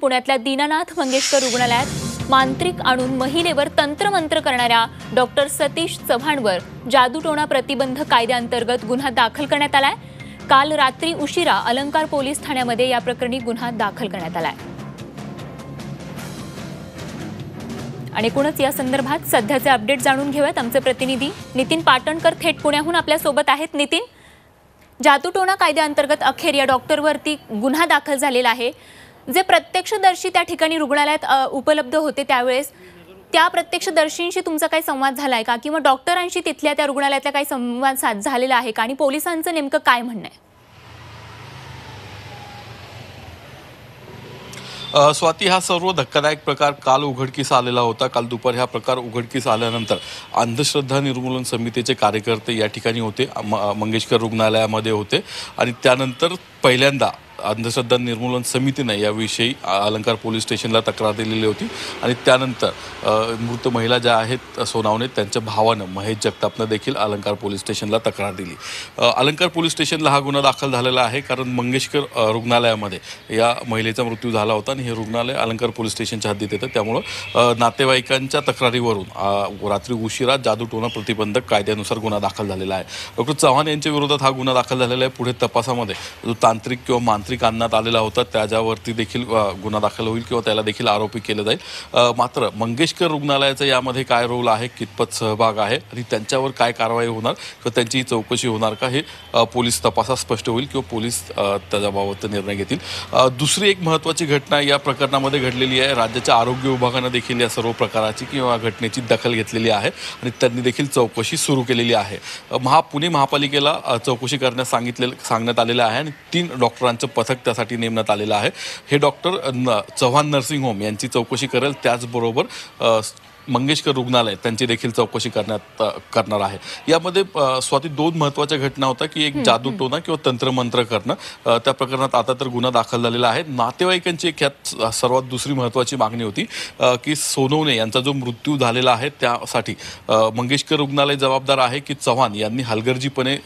पुण्यातल्या दीनानाथ मंगेशकर रुग्णालयात मांत्रिक आणून महिलेवर तंत्रमंत्र करणाऱ्या डॉक्टर सतीश चव्हाणवर जादूटोणा प्रतिबंध कायद्याअंतर्गत गुन्हा दाखल करण्यात आलाय. काल रात्री उशिरा अलंकार पोलीस ठाण्यामध्ये या प्रकरणी गुन्हा दाखल करण्यात आलाय. आणि एकूणच या संदर्भात सध्याचे अपडेट जाणून घेऊयात आमचे प्रतिनिधी नितीन पाटणकर थेट पुण्याहून आपल्यासोबत आहेत. नितीन जादूटोणा कायद्याअंतर्गत अखेर या डॉक्टरवरती गुन्हा दाखल झालेला आहे. जे प्रत्यक्षदर्शी त्या ठिकाणी रुग्णालयात उपलब्ध होते त्यावेळेस त्या प्रत्यक्षदर्शींशी तुमचा काही संवाद झालाय का? किंवा डॉक्टरांशी तिथल्या त्या रुग्णालयातला काही संवाद साध झालेला आहे का? आणि पोलिसांचं नेमकं काय म्हणणं आहे? स्वाती हा सर्व धक्कादायक प्रकार काल उघडकीस आलेला होता. काल दुपारी हा प्रकार उघडकीस आल्यानंतर अंधश्रद्धा निर्मूलन समितीचे कार्यकर्ते या ठिकाणी होते. म- मंगेशकर रुग्णालयामध्ये होते. आणि त्यानंतर पहिल्यांदा अंधश्रद्धा निर्मूलन समितीने याविषयी अलंकार पोलीस स्टेशनला तक्रार दिलेली होती. आणि त्यानंतर मृत महिला ज्या आहेत सोनावणे त्यांच्या भावानं महेश जगतापनं देखील अलंकार पोलीस स्टेशनला तक्रार दिली. अलंकार पोलीस स्टेशनला हा गुन्हा दाखल झालेला आहे कारण मंगेशकर रुग्णालयामध्ये या महिलेचा मृत्यू झाला होता आणि हे रुग्णालय अलंकार पोलीस स्टेशनच्या हद्दीत येतं. त्यामुळं नातेवाईकांच्या तक्रारीवरून रात्री उशिरा जादूटोणा प्रतिबंधक कायद्यानुसार गुन्हा दाखल झालेला आहे. डॉक्टर चव्हाण यांच्या विरोधात हा गुन्हा दाखल झालेला आहे. पुढे तपासामध्ये जो तांत्रिक किंवा मांत्रिक आणण्यात आलेला होता त्याच्यावरती देखील गुन्हा दाखल होईल किंवा त्याला देखील आरोपी केलं जाईल. मात्र मंगेशकर रुग्णालयाचा यामध्ये काय रोल आहे कितपत सहभाग आहे आणि त्यांच्यावर काय कारवाई होणार किंवा त्यांची चौकशी होणार का हे पोलीस तपासात स्पष्ट होईल किंवा पोलीस त्याच्याबाबत निर्णय घेतील. दुसरी एक महत्त्वाची घटना या प्रकरणामध्ये घडलेली आहे. राज्याच्या आरोग्य विभागानं देखील या सर्व प्रकाराची किंवा घटनेची दखल घेतलेली आहे आणि त्यांनी देखील चौकशी सुरू केलेली आहे. महा पुणे महापालिकेला चौकशी करण्यास सांगितले सांगण्यात आलेलं आहे आणि तीन डॉक्टरांचं पथक त्यासाठी नेमण्यात आलेलं आहे. हे डॉक्टर न चव्हाण नर्सिंग होम यांची चौकशी करेल. त्याचबरोबर मंगेशकर रुग्णालय त्यांची देखील चौकशी करण्यात करणार आहे. यामध्ये स्वाती दोन महत्त्वाच्या घटना होत्या की एक जादूटोणा किंवा तंत्रमंत्र करणं. त्या प्रकरणात आता तर गुन्हा दाखल झालेला आहे. नातेवाईकांची एक ह्यात सर्वात दुसरी महत्त्वाची मागणी होती की सोनवणे यांचा जो मृत्यू झालेला आहे त्यासाठी मंगेशकर रुग्णालय जबाबदार आहे की चव्हाण यांनी हलगर्जीपणे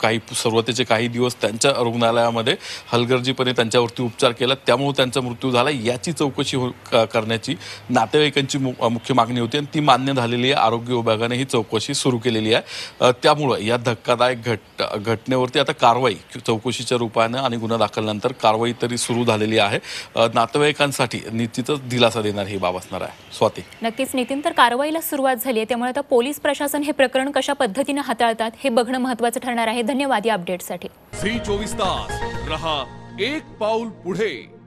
काही सुरुवातीचे काही दिवस त्यांच्या रुग्णालयामध्ये हलगर्जीपणे त्यांच्यावरती उपचार केला. त्यामुळे त्यांचा मृत्यू झाला. याची चौकशी हो करण्याची नातेवाईकांची मुख्य मागणी होती. आणि ती मान्य झालेली आहे. आरोग्य विभागाने ही चौकशी सुरू केलेली आहे. त्यामुळं या धक्कादायक घट घटनेवरती आता कारवाई चौकशीच्या रूपानं आणि गुन्हा दाखलनंतर कारवाई तरी सुरू झालेली आहे. नातेवाईकांसाठी निश्चितच दिलासा देणार ही बाब असणार आहे. स्वाती. नक्कीच नितीन तर कारवाईला सुरुवात झाली आहे. त्यामुळे आता पोलीस प्रशासन हे प्रकरण कशा पद्धतीनं हाताळतात हे बघणं महत्त्वाचं ठरणार आहे. धन्यवाद या अपडेटसाठी झी चोवीस तास. रहा एक पाऊल पुढे.